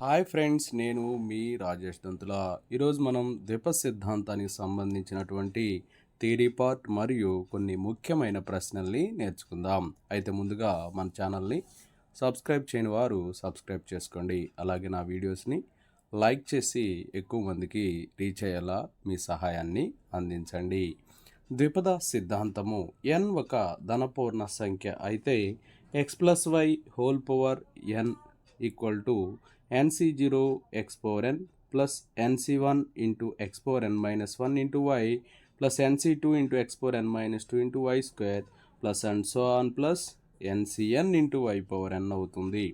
Hi friends నేను మీ రాజేష్ దంతుల. ఈరోజు మనం ద్విప సిద్ధాంతానికి సంబంధించినటువంటి థియరీ పార్ట్ మరియు కొన్ని ముఖ్యమైన ప్రశ్నల్ని నేర్చుకుందాం. అయితే ముందుగా మన ఛానల్ని సబ్స్క్రైబ్ చేయని వారు సబ్స్క్రైబ్ చేసుకోండి. అలాగే నా వీడియోస్ని లైక్ చేసి ఎక్కువ మందికి రీచ్ అయ్యేలా మీ సహాయాన్ని అందించండి. ద్విపద సిద్ధాంతము ఎన్ ఒక ధనపూర్ణ సంఖ్య. అయితే X plus Y whole power N equal to N C zero X power N plus N C one into X power N minus one into Y plus N C two into X power N minus two into Y square plus and so on plus N C N into Y power N అవుతుంది.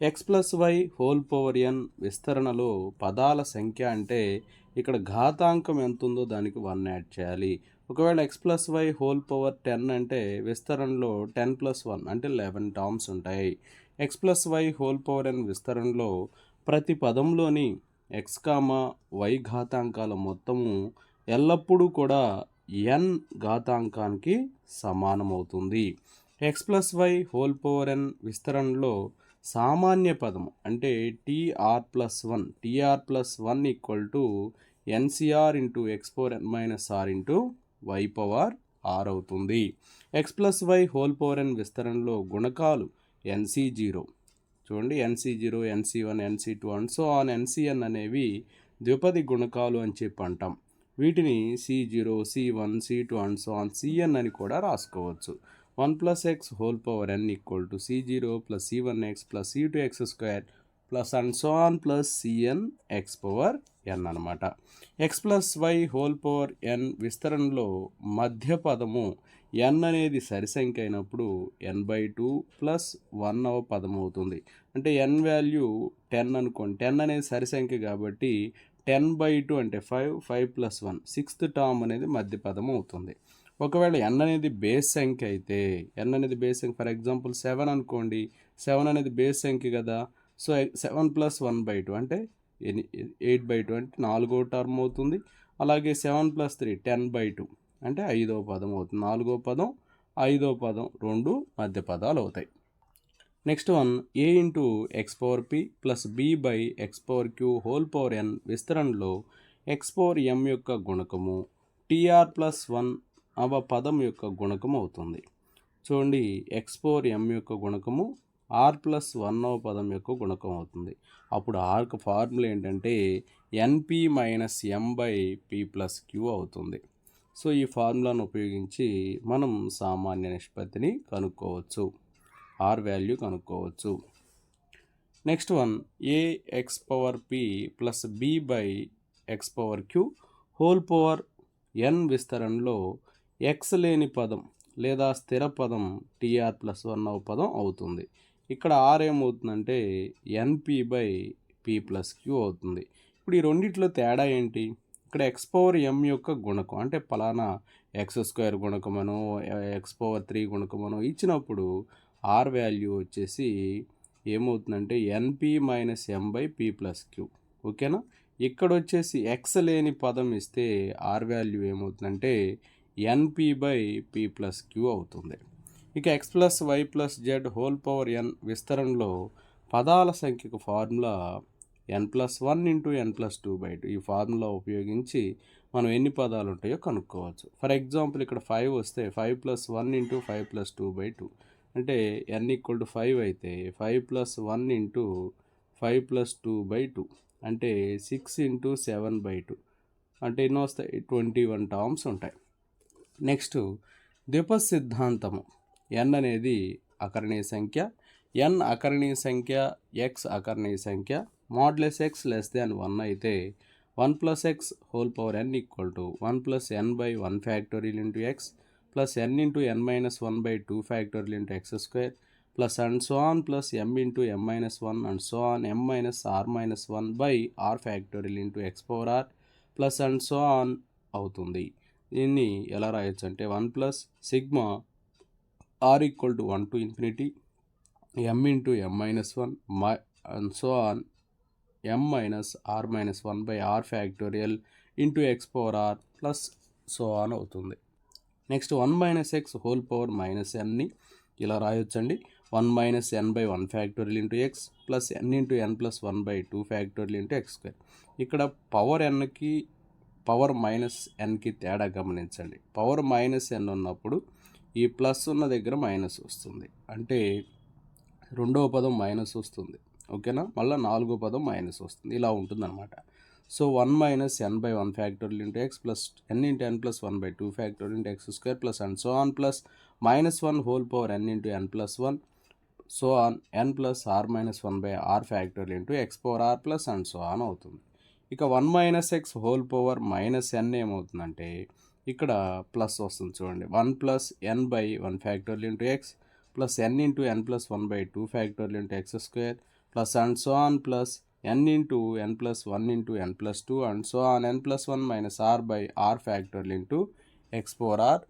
X plus Y whole power N విస్తరణలో పదాల సంఖ్య అంటే ఇక్కడ ఘాతాంకం ఎంత ఉందో దానికి one add చేయాలి. ఒకవేళ X plus Y whole power ten అంటే విస్తరణలో టెన్ ప్లస్ వన్ అంటే లెవెన్ టర్మ్స్ ఉంటాయి. X plus Y whole power N విస్తరణలో ప్రతి పదంలోని ఎక్స్కామా వై ఘాతాంకాల మొత్తము ఎల్లప్పుడూ కూడా ఎన్ ఘాతాంకానికి సమానమవుతుంది. X plus Y whole power N విస్తరణలో సామాన్య పదం అంటే T R plus one T R plus one equal to N C R into X power N minus R into Y power R అవుతుంది. X plus Y whole power N విస్తరణలో గుణకాలు ఎన్సి zero చూడండి N C zero N C one N C two and so on. N C N అనేవి ద్విపది గుణకాలు అని చెప్పి అంటాం. వీటిని C zero C one C two and so on C N అని కూడా రాసుకోవచ్చు. One plus X whole power N equal to C zero plus C one X plus C two X square plus and so on plus C N X power N అనమాట X plus Y whole power N విస్తరణలో మధ్య పదము N అనేది సరి సంఖ్య అయినప్పుడు N by two plus one అవ పదం అవుతుంది. అంటే ఎన్ వాల్యూ టెన్ అనుకోండి. టెన్ అనేది సరి సంఖ్య కాబట్టి టెన్ బై టూ అంటే five five plus one sixth term అనేది మధ్య పదం అవుతుంది. ఒకవేళ ఎన్ అనేది బేస్ సంఖ్య అయితే ఎన్ అనేది బేస్ సంఖ్య ఫర్ ఎగ్జాంపుల్ సెవెన్ అనుకోండి. సెవెన్ అనేది బేస్ సంఖ్య కదా. So seven plus one by two అంటే ఎయిట్ బై టూ అంటే నాలుగో టర్మ్ అవుతుంది. అలాగే seven plus three ten by two అంటే ఐదో పదం అవుతుంది. నాలుగో పదం ఐదో పదం రెండు మధ్య పదాలు అవుతాయి. Next one A into X power P plus B by X power Q whole power N విస్తరణలో ఎక్స్ పవర్ ఎం యొక్క గుణకము టీఆర్ ప్లస్ వన్ అవ పదం యొక్క గుణకం అవుతుంది. చూడండి ఎక్స్ పవర్ ఎం యొక్క గుణకము ఆర్ ప్లస్ వన్ అవ పదం యొక్క గుణకం అవుతుంది. అప్పుడు ఆర్కు ఫార్ములా ఏంటంటే n p minus m by p plus q అవుతుంది. సో ఈ ఫార్ములాను ఉపయోగించి మనం సామాన్య నిష్పత్తిని కనుక్కోవచ్చు. ఆర్ వాల్యూ కనుక్కోవచ్చు. Next one a x power p plus b by x power q whole power n విస్తరణలో ఎక్స్ లేని పదం లేదా స్థిర పదం టీఆర్ ప్లస్ వన్ అవ పదం అవుతుంది. ఇక్కడ ఆర్ ఏమవుతుందంటే N P by P plus Q అవుతుంది. ఇప్పుడు ఈ రెండిట్లో తేడా ఏంటి? ఇక్కడ ఎక్స్ పవర్ ఎం యొక్క గుణకం అంటే ఫలానా ఎక్స్ స్క్వేర్ గుణకమనో ఎక్స్ పవర్ త్రీ గుణకమనో ఇచ్చినప్పుడు ఆర్ వాల్యూ వచ్చేసి ఏమవుతుందంటే n p minus m by p plus q ఓకేనా? ఇక్కడ వచ్చేసి ఎక్స్ లేని పదం ఇస్తే ఆర్ వాల్యూ ఏమవుతుందంటే N P by P plus q అవుతుంది. ఇక x plus y plus z whole power n విస్తరణలో పదాల సంఖ్యకు formula n plus one into n plus two by two ఈ ఫార్ములా ఉపయోగించి మనం ఎన్ని పదాలు ఉంటాయో కనుక్కోవచ్చు. ఫర్ ఎగ్జాంపుల్ ఇక్కడ ఫైవ్ వస్తే five plus one into five plus two by two అంటే ఎన్ ఈక్వల్ టు ఫైవ్ అయితే five plus one into five plus two by two అంటే six into seven by two అంటే ఎన్నో వస్తాయి? ట్వంటీ వన్ టర్మ్స్ ఉంటాయి. Next ద్విప సిద్ధాంతము. ఎన్ అనేది అకరణీయ సంఖ్య ఎన్ అకర్ణీ సంఖ్య ఎక్స్ అకరణీయ సంఖ్య modulus x less than one అయితే one plus x whole power n equal to one plus n by one factorial into x plus n into n minus one by two factorial into x square plus and so on plus m into m minus one and so on m minus r minus one by r factorial into x power r plus and so on అవుతుంది. దీన్ని ఎలా రాయొచ్చు అంటే one plus sigma r equal to one to infinity m into m minus one my and so on m minus r minus one by r factorial into x power r plus so on అవుతుంది. Next one minus x whole power minus ఎన్ని ఇలా రాయొచ్చండి. One minus n by one factorial into x plus n into n plus one by two factorial into x square ఇక్కడ power ఎన్కి power minus ఎన్కి తేడా గమనించండి. Power minus ఎన్ ఉన్నప్పుడు ఈ plus ఉన్న దగ్గర మైనస్ వస్తుంది. అంటే రెండవ పదం మైనస్ వస్తుంది. ఓకేనా? మళ్ళీ నాలుగో పదం మైనస్ వస్తుంది. ఇలా ఉంటుందన్నమాట. So one minus n by one factorial into x plus n into n plus one by two factorial into x square plus and so on plus minus one whole power n into n plus one so on n plus r minus one by r factorial into x power r plus and so on అవుతుంది. ఇక one minus x whole power minus n ఏమవుతుందంటే ఇక్కడ plus వస్తుంది చూడండి. One plus n by one factorial into x plus n into n plus one by two factorial into x square plus and so on plus n into n plus one into n plus two and so on n plus one minus r by r factorial into x power r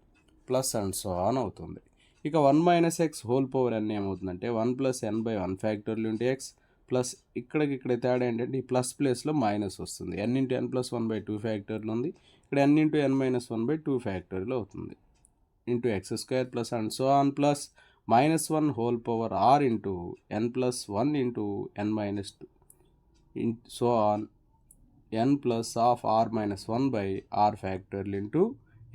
plus and so on అవుతుంది. ఇక one minus x whole power n ఏమవుతుందంటే one plus n by one factorial into x plus ఇక్కడికి ఇక్కడ తేడా ఏంటంటే ఈ plus ప్లేస్లో minus వస్తుంది. N into n plus one by two ఫ్యాక్టర్లు ఉంది. ఇక్కడ n into n minus one by two ఫ్యాక్టర్లు అవుతుంది. Into x square plus and so on plus minus one whole power r into n plus one into n minus two in so on n plus of r minus one by r ఫ్యాక్టర్లు into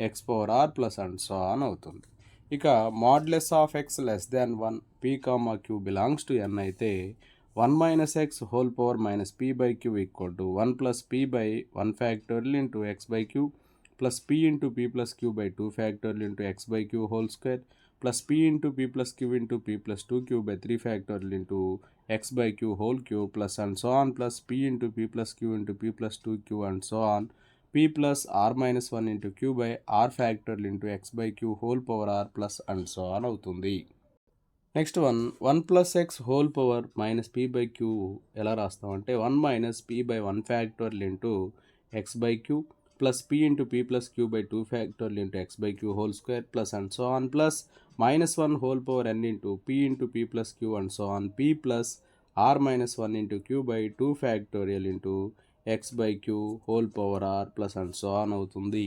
x power r plus and so on అవుతుంది. ఇక modulus of x less than one p comma q belongs to n అయితే one minus x whole power minus p by q equal to one plus p by one factorial into x by q plus p into p plus q by two factorial into x by q whole square plus p into p plus q into p plus two q by three factorial into x by q whole q plus and so on plus p into p plus q into p plus two q and so on p plus r minus one into q by r factorial into x by q whole power r plus and so on అవుతుంది. Next one one plus x whole power minus p by q ఎలా రాస్తామంటే one minus p by one ఫ్యాక్టర్లు into x by q plus p into p plus q by two factorial into x by q whole square plus and so on plus minus one whole power n into p into p plus q and so on p plus r minus one into q by two factorial into x by q whole power r plus and so on అవుతుంది.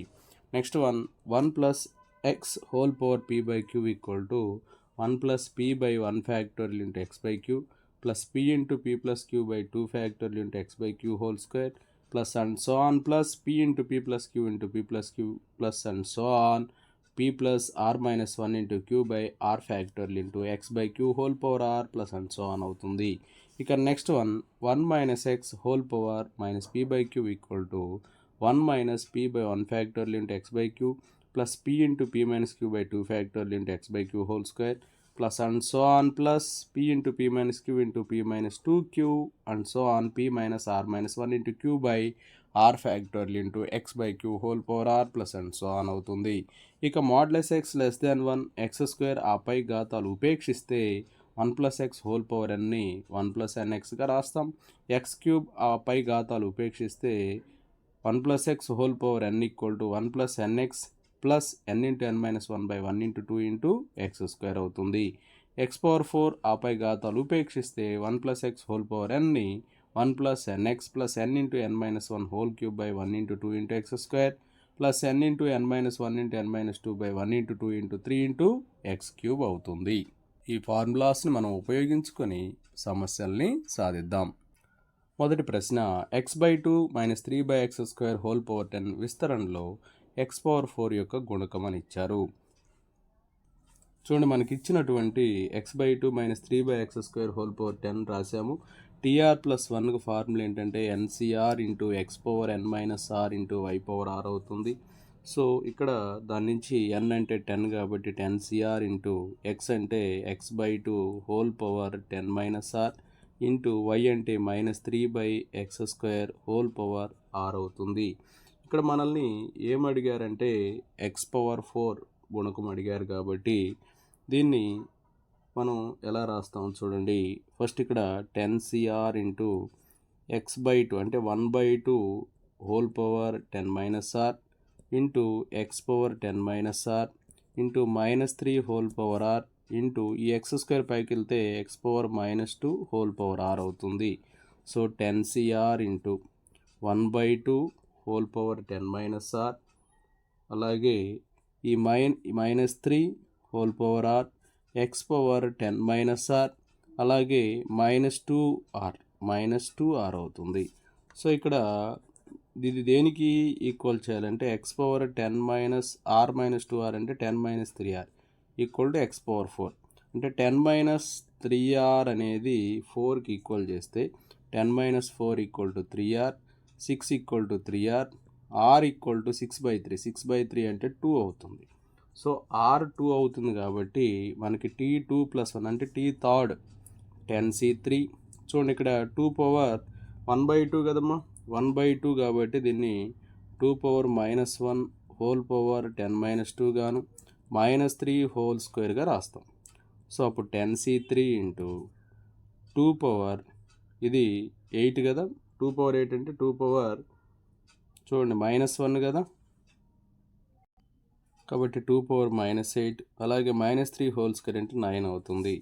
Next one one plus x whole power p by q equal to one plus p by one factorial into x by q plus p into p plus q by two factorial into x by q whole square plus and so on plus p into p plus q into p plus q plus and so on p plus r minus one into q by r factorial into x by q whole power r plus and so on అవుతుంది. ఇక next one one minus x whole power minus p by q equal to one minus p by one factorial into x by q plus p into p minus q by two factorial into x by q whole square plus and so on plus p into p minus q into p minus two q and so on p minus r minus one into q by r factorial into x by q whole power r plus and so on అవుతుంది. ఇక modulus x less than one x square ఆపై ఘాతాలు ఉపేక్షిస్తే one plus x whole power ఎన్ని one plus n ఎక్స్గా రాస్తాం. X cube ఆ పై ఘాతాలు ఉపేక్షిస్తే one plus x whole power n equal to one plus n x plus n into n minus one by one into two into x square అవుతుంది. X power four ఆపై ఘాతాలు ఉపేక్షిస్తే one plus x whole power ఎన్ని one plus n x plus n into n minus one whole cube by one into two into x square plus n into n minus one into n minus two by one into two into three into x cube అవుతుంది. ఈ ఫార్ములాస్ని మనం ఉపయోగించుకొని సమస్యల్ని సాధిద్దాం. మొదటి ప్రశ్న x by two minus three by x square whole power ten విస్తరణలో ఎక్స్ పవర్ ఫోర్ యొక్క గుణకం అని ఇచ్చారు. చూడండి మనకి ఇచ్చినటువంటి x by two minus three by x square whole power ten రాసాము TR plus వన్కు ఫార్ములా ఏంటంటే n c r into x power n minus r into y power r అవుతుంది. సో ఇక్కడ దాని నుంచి ఎన్ అంటే టెన్ కాబట్టి ten c r into x అంటే x by two whole power ten minus r into y అంటే minus three by x square whole power r అవుతుంది. ఇక్కడ మనల్ని ఏం అడిగారంటే ఎక్స్ పవర్ ఫోర్ గుణకం అడిగారు కాబట్టి దీన్ని మనం ఎలా రాస్తాం చూడండి. ఫస్ట్ ఇక్కడ ten c r into x by two అంటే one by two whole power ten minus r into x power ten minus r into minus three whole power r into ఈ ఎక్స్ స్క్వేర్ పైకి వెళ్తే x power minus two whole power r అవుతుంది. So ten c r into one by two whole power ten minus r అలాగే ఈ mine minus three whole power r x power ten minus r అలాగే minus two r minus two r అవుతుంది. So ఇక్కడ ఇది దేనికి equal చేయాలంటే x power ten minus r minus two r అంటే ten minus three r equal to x power four. అంటే ten minus three r అనేది ఫోర్కి ఈక్వల్ చేస్తే ten minus four equal to three r six equal to three r r equal to six by three. Six by three అంటే two అవుతుంది. So r two అవుతుంది కాబట్టి మనకి T two plus one అంటే T third ten C three చూడండి ఇక్కడ two power one by two కదమ్మా. One by two కాబట్టి దీన్ని two power minus one whole power ten minus two గాను మైనస్ త్రీ హోల్ స్క్వేర్గా రాస్తాం. సో అప్పుడు ten C three into two power ఇది ఎయిట్ కదా. టూ పవర్ ఎయిట్ అంటే టూ పవర్ చూడండి మైనస్ వన్ కదా. కాబట్టి టూ పవర్ మైనస్ ఎయిట్ అలాగే minus three holes current nine అవుతుంది.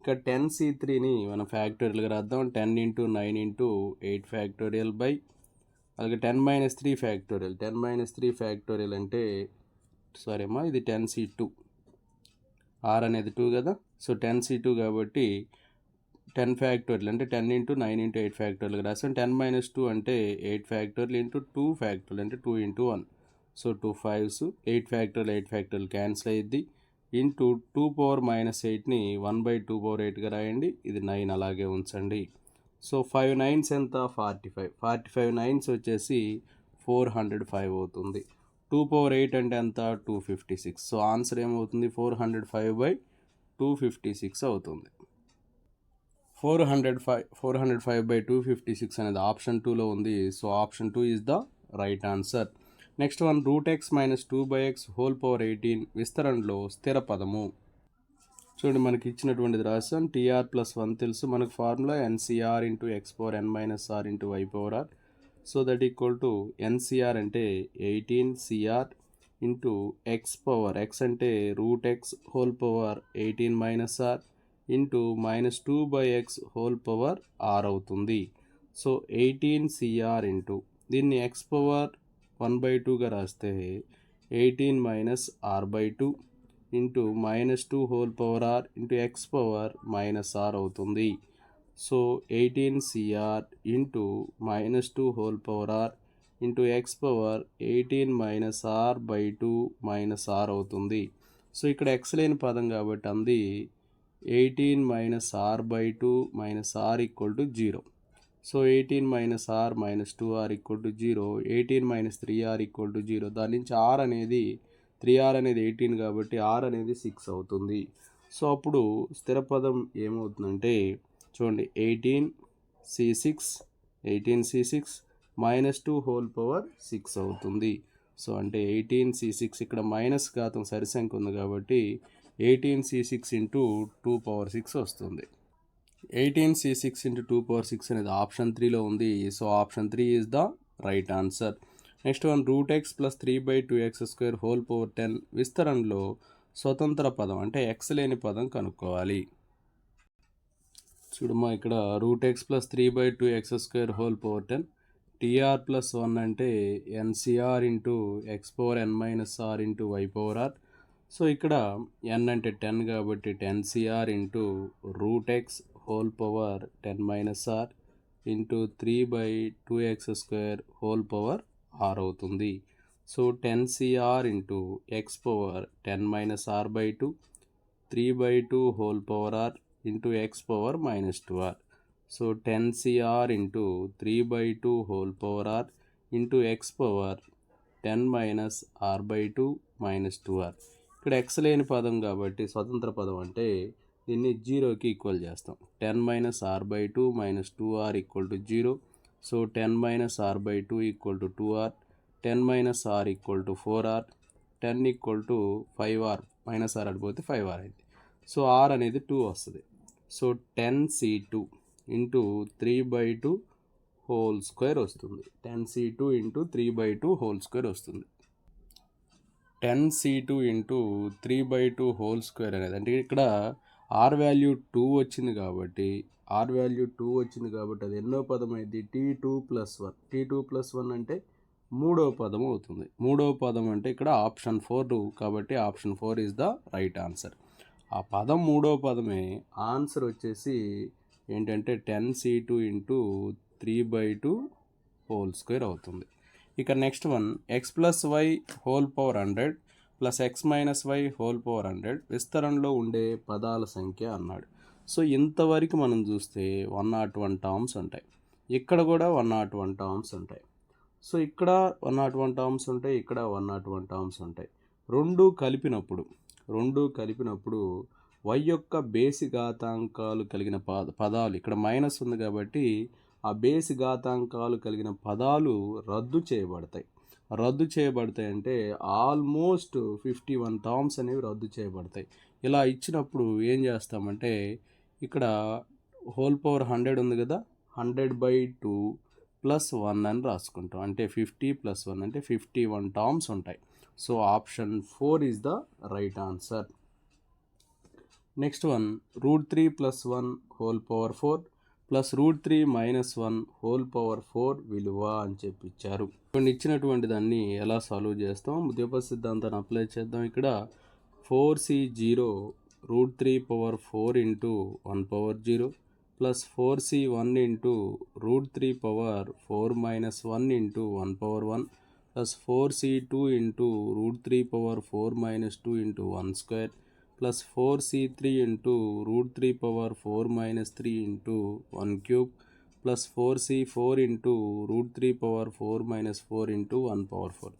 ఇక టెన్ సి త్రీని మనం ఫ్యాక్టోరియల్గా రాద్దాం. Ten into nine into eight factorial by అలాగే ten minus three factorial. Ten minus three factorial అంటే సారీ అమ్మా ఇది టెన్ సి టూ. ఆర్ అనేది టూ కదా. సో టెన్ సి టూ కాబట్టి టెన్ ఫ్యాక్టోరియల్ అంటే ten into nine into eight ఫ్యాక్టోరియల్గా రాసాం ten minus two అంటే eight factorial into two factorial అంటే two into one. So two fives eight factorial eight factorial cancel అయ్యిద్ది into two power minus ఎయిట్ని one by two power ఎయిట్గా రాయండి. ఇది nine అలాగే ఉంచండి. సో ఫైవ్ నైన్స్ ఎంత? Forty five. Forty five nines వచ్చేసి ఫోర్ హండ్రెడ్ ఫైవ్ అవుతుంది. టూ పవర్ ఎయిట్ అంటే ఎంత? Two fifty six. So answer ఏమవుతుంది? Four hundred five by two fifty six అవుతుంది. Four hundred five four hundred five by two fifty six అనేది option టూలో ఉంది. So option two is the right answer. Next one root x minus two by x whole power eighteen విస్తరణలో స్థిర పదము. చూడండి మనకి ఇచ్చినటువంటిది రాసాం టీఆర్ ప్లస్ వన్ తెలుసు. మనకు formula nCr into x power n minus r into y power r. So that equal to nCr అంటే eighteen Cr into x power. X అంటే root x whole power eighteen minus r into minus two by x whole power r అవుతుంది. So eighteen Cr into. దీన్ని x power one by టూగా రాస్తే eighteen minus r by two into minus two whole power r into x power minus r అవుతుంది. So eighteen Cr into minus two whole power r into x power eighteen minus r by two minus r అవుతుంది. So ఇక్కడ x లేని పదం కాబట్టి అంది eighteen minus r by two minus r equal to zero. So eighteen minus r minus two r equal to zero. Eighteen minus three r equal to zero. దాని నుంచి r అనేది three r అనేది eighteen కాబట్టి r అనేది six అవుతుంది. So అప్పుడు స్థిర పదం ఏమవుతుందంటే చూడండి eighteen C six eighteen C six minus two whole power six అవుతుంది. సో అంటే ఎయిటీన్ సి సిక్స్ ఇక్కడ మైనస్ ఘాతం సరిసంఖ్య ఉంది కాబట్టి eighteen C six into two power six వస్తుంది. Eighteen C six into two power six అనేది ఆప్షన్ త్రీలో ఉంది. So option three is the right answer. Next one root x plus three by two x square whole power ten విస్తరణలో స్వతంత్ర పదం అంటే X లేని పదం కనుక్కోవాలి. చూడమ్మా ఇక్కడ root x plus three by two x square whole power ten Tr plus one అంటే nCr into x power n minus r into y power r. So ఇక్కడ ఎన్ అంటే టెన్ కాబట్టి ten Cr into root x whole power ten minus r into three by two x square whole power r అవుతుంది. So ten Cr into x power ten minus r by two three by two whole power r into x power minus two r so ten Cr into three by two whole power r into x power ten minus r by two minus two r ఇక్కడ x లేని పదం కాబట్టి స్వతంత్ర పదం అంటే దీన్ని జీరోకి equal చేస్తాం. Ten minus r by two minus two r equal to zero so ten minus r by two equal to two r ten minus r equal to four r ten equal to five r minus r అడిపోతే five r అయింది. So r అనేది two వస్తుంది. So ten C two into three by two whole square వస్తుంది. Ten C two into three by two whole square వస్తుంది. Ten C two into three by two whole square అనేది అంటే ఇక్కడ are value two వచ్చింది కాబట్టి are value two వచ్చింది కాబట్టి అది ఎన్నో పదం అయింది? T two plus one T two plus one అంటే మూడవ పదం అవుతుంది. మూడవ పదం అంటే ఇక్కడ ఆప్షన్ ఫోర్ కాబట్టి option four is the right answer ఆ పదం మూడో పదమే ఆన్సర్ వచ్చేసి ఏంటంటే ten C two into three by two whole square అవుతుంది. ఇక next one x plus y whole power hundred plus x minus y whole power hundred విస్తరణలో ఉండే పదాల సంఖ్య అన్నాడు. సో ఇంతవరకు మనం చూస్తే వన్ నాట్ వన్ టర్మ్స్ ఉంటాయి. ఇక్కడ కూడా వన్ నాట్ వన్ టర్మ్స్ ఉంటాయి. సో ఇక్కడ వన్ నాట్ వన్ టర్మ్స్ ఉంటాయి ఇక్కడ వన్ నాట్ వన్ టర్మ్స్ ఉంటాయి. రెండు కలిపినప్పుడు రెండు కలిపినప్పుడు వై యొక్క బేసి ఘాతాంకాలు కలిగిన పద పదాలు ఇక్కడ మైనస్ ఉంది కాబట్టి ఆ బేసి ఘాతాంకాలు కలిగిన పదాలు రద్దు చేయబడతాయి. రద్దు చేయబడతాయి అంటే ఆల్మోస్ట్ ఫిఫ్టీ వన్ టర్మ్స్ అనేవి రద్దు చేయబడతాయి. ఇలా ఇచ్చినప్పుడు ఏం చేస్తామంటే ఇక్కడ హోల్ పవర్ హండ్రెడ్ ఉంది కదా hundred by two plus one అని రాసుకుంటాం. అంటే ఫిఫ్టీ ప్లస్ వన్ అంటే ఫిఫ్టీ వన్ టర్మ్స్ ఉంటాయి. So option four is the right answer. Next one root three plus one whole power four plus root three minus one whole power four విలువ అని చెప్పి ఇచ్చారు ఇచ్చినటువంటి దాన్ని ఎలా సాల్వ్ చేస్తాం? ద్వీప సిద్ధాంతాన్ని అప్లై చేద్దాం. ఇక్కడ four C zero root three power four into one power zero plus four C one into root three power four minus one into one power one plus four C two into root three power four minus two into one square plus four C three into root three power four minus three into one cube plus four C four into root three power four minus four into one power four.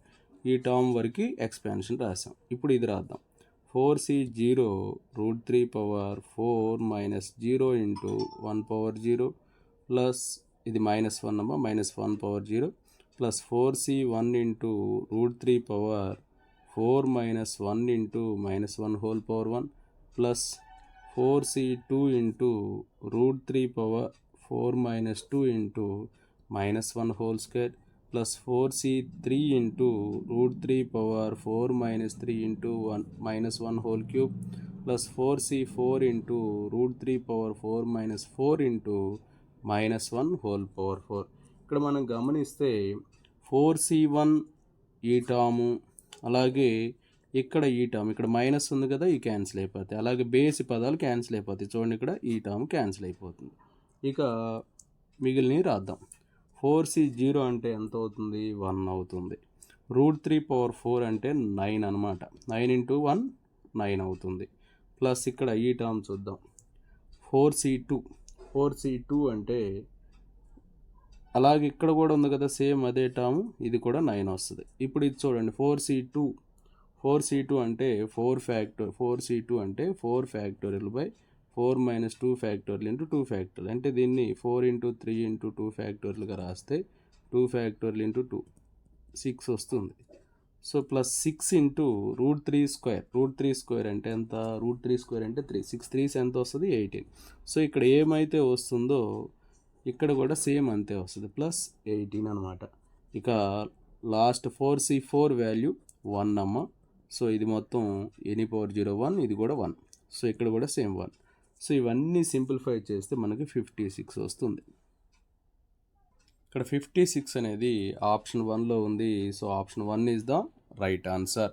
ఈ term వరకు expansion రాసాం ఇప్పుడు ఇది రాద్దాం. Four C zero root three power four minus zero into one power zero plus ఇది minus one అమ్మ minus one power zero plus four C one into root three power four minus one into minus one whole power one plus four C two into root three power four minus two into minus one whole square plus four C three into root three power four minus three into one minus one whole cube plus four C four into root three power four minus four into minus one whole power four. ఇక్కడ మనం గమనిస్తే four C one ఈ టాము అలాగే ఇక్కడ ఈ term ఇక్కడ minus ఉంది కదా ఈ క్యాన్సిల్ అయిపోతాయి. అలాగే బేసి పదాలు క్యాన్సిల్ అయిపోతాయి. చూడండి ఇక్కడ ఈ టర్మ్ క్యాన్సిల్ అయిపోతుంది. ఇక మిగిలినవి రాద్దాం. ఫోర్ సి జీరో అంటే ఎంత అవుతుంది? వన్ అవుతుంది. రూట్ త్రీ పవర్ ఫోర్ అంటే నైన్ అనమాట నైన్ ఇంటూ వన్ నైన్ అవుతుంది. ప్లస్ ఇక్కడ ఈ టర్మ్ చూద్దాం. Four C two four C two అంటే అలాగే ఇక్కడ కూడా ఉంది కదా సేమ్ అదే టర్మ్ ఇది కూడా నైన్ వస్తుంది. ఇప్పుడు ఇది చూడండి four C two four C two అంటే four factor four C two అంటే four factorial by four minus two factorial into two factorial అంటే దీన్ని four into three into two ఫ్యాక్టోరియల్గా రాస్తే two factorial into two six వస్తుంది. So plus six into root three square root three square అంటే ఎంత? Root three square అంటే three six threes ఎంత వస్తుంది? Eighteen so ఇక్కడ ఏమైతే వస్తుందో ఇక్కడ కూడా సేమ్ అంతే వస్తుంది. ప్లస్ ఎయిటీన్ అనమాట ఇక last four C four value one అమ్మ. సో ఇది మొత్తం ఎనీ పవర్ జీరో వన్ ఇది కూడా వన్. సో ఇక్కడ కూడా సేమ్ వన్. సో ఇవన్నీ సింప్లిఫై చేస్తే మనకి ఫిఫ్టీ సిక్స్ వస్తుంది. ఇక్కడ ఫిఫ్టీ సిక్స్ అనేది ఆప్షన్ వన్లో ఉంది. So option one is the right answer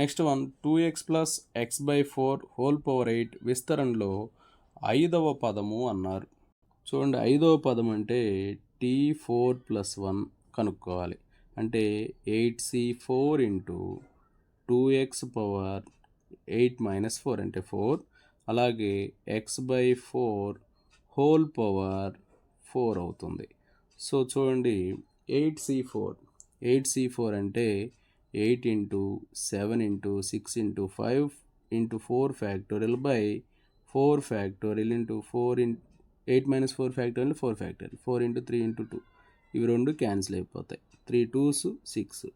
next one two x plus x by four whole power eight విస్తరణలో ఐదవ పదము అన్నారు. చూడండి ఐదవ పదం అంటే టీ ఫోర్ ప్లస్ వన్ కనుక్కోవాలి. అంటే eight C four into two x power eight minus four అంటే ఫోర్. అలాగే x by four whole power four అవుతుంది. సో చూడండి eight C four. Eight C four అంటే eight into seven into six into five into four factorial by four factorial into four in eight minus four factorial four factorial four into three into two. ఇవి రెండు cancel అయిపోతాయి. Three twos six.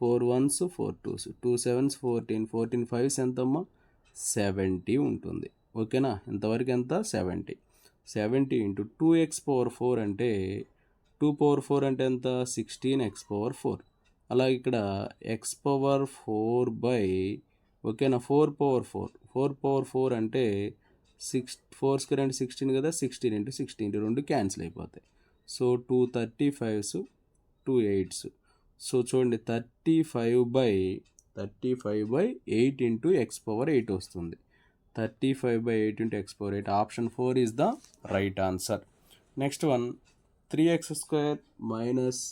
Four ones four twos. Two sevens fourteen. Fourteen fives ఎంతమ్మా? Seventy ఉంటుంది. ఓకేనా? ఇంతవరకు ఎంత? Seventy. Seventy into two x power four అంటే two power four అంటే ఎంత? Sixteen x power four. అలాగే ఇక్కడ ఎక్స్ పవర్ ఫోర్ బై ఓకేనా? Four power four. Four power four అంటే సిక్స్ ఫోర్ స్క్వేర్ అంటే సిక్స్టీన్ కదా సిక్స్టీన్ ఇంటూ సిక్స్టీన్ ఇంటూ రెండు క్యాన్సిల్ అయిపోతాయి. So two thirty fives two eights so చూడండి thirty five by thirty five by eight into x power eight వస్తుంది. Thirty five by eight into x power eight option four is the right answer next one three x square minus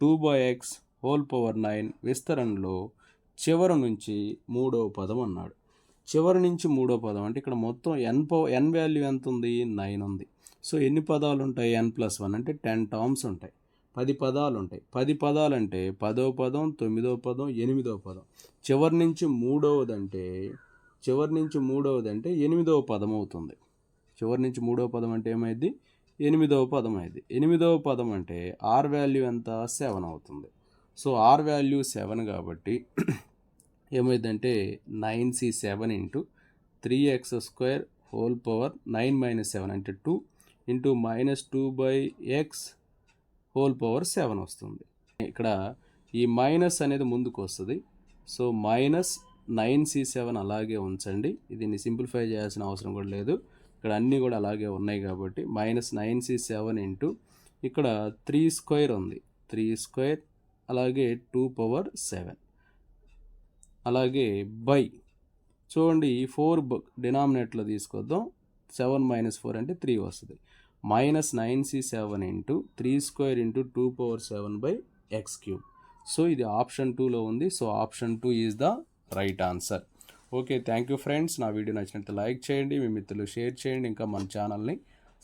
two by x whole power nine విస్తరణలో చివరి నుంచి మూడవ పదం అన్నాడు. చివరి నుంచి మూడో పదం. అంటే ఇక్కడ మొత్తం ఎన్ పో ఎన్ వాల్యూ ఎంత ఉంది నైన్ ఉంది. సో ఎన్ని పదాలు ఉంటాయి ఎన్ ప్లస్ వన్ అంటే టెన్ టర్మ్స్ ఉంటాయి. పది పదాలు ఉంటాయి పది పదాలు అంటే పదో పదం తొమ్మిదో పదం ఎనిమిదో పదం. చివరి నుంచి మూడవది అంటే చివరి నుంచి మూడవది అంటే ఎనిమిదవ పదం అవుతుంది. చివరి నుంచి మూడవ పదం అంటే ఏమైంది ఎనిమిదవ పదం అయింది ఎనిమిదవ పదం అంటే ఆర్ వాల్యూ ఎంత? సెవెన్ అవుతుంది. సో ఆర్ వాల్యూ సెవెన్ కాబట్టి ఏమైందంటే nine C seven into three x square whole power nine minus seven అంటే two into minus two by x whole power seven వస్తుంది. ఇక్కడ ఈ మైనస్ అనేది ముందుకు వస్తుంది. So minus nine C seven అలాగే ఉంచండి. దీన్ని సింప్లిఫై చేయాల్సిన అవసరం కూడా లేదు. ఇక్కడ అన్నీ కూడా అలాగే ఉన్నాయి కాబట్టి minus nine C seven into ఇక్కడ త్రీ స్క్వేర్ ఉంది. త్రీ స్క్వేర్ అలాగే టూ పవర్ సెవెన్. అలాగే బై. చూడండి ఈ ఫోర్ డినామినేట్లో తీసుకొద్దాం. సెవెన్ మైనస్ ఫోర్ అంటే త్రీ వస్తుంది. Minus nine C seven into three square into two power seven by X cube. So ఇది ఆప్షన్ టూలో ఉంది. So option two is the right answer. Okay thank you friends. నా video నచ్చినట్టు like చేయండి. మీ మిత్రులు షేర్ చేయండి. ఇంకా మన ఛానల్ని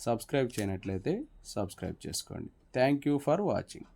సబ్స్క్రైబ్ చేయనట్లయితే సబ్స్క్రైబ్ చేసుకోండి. Thank you for watching.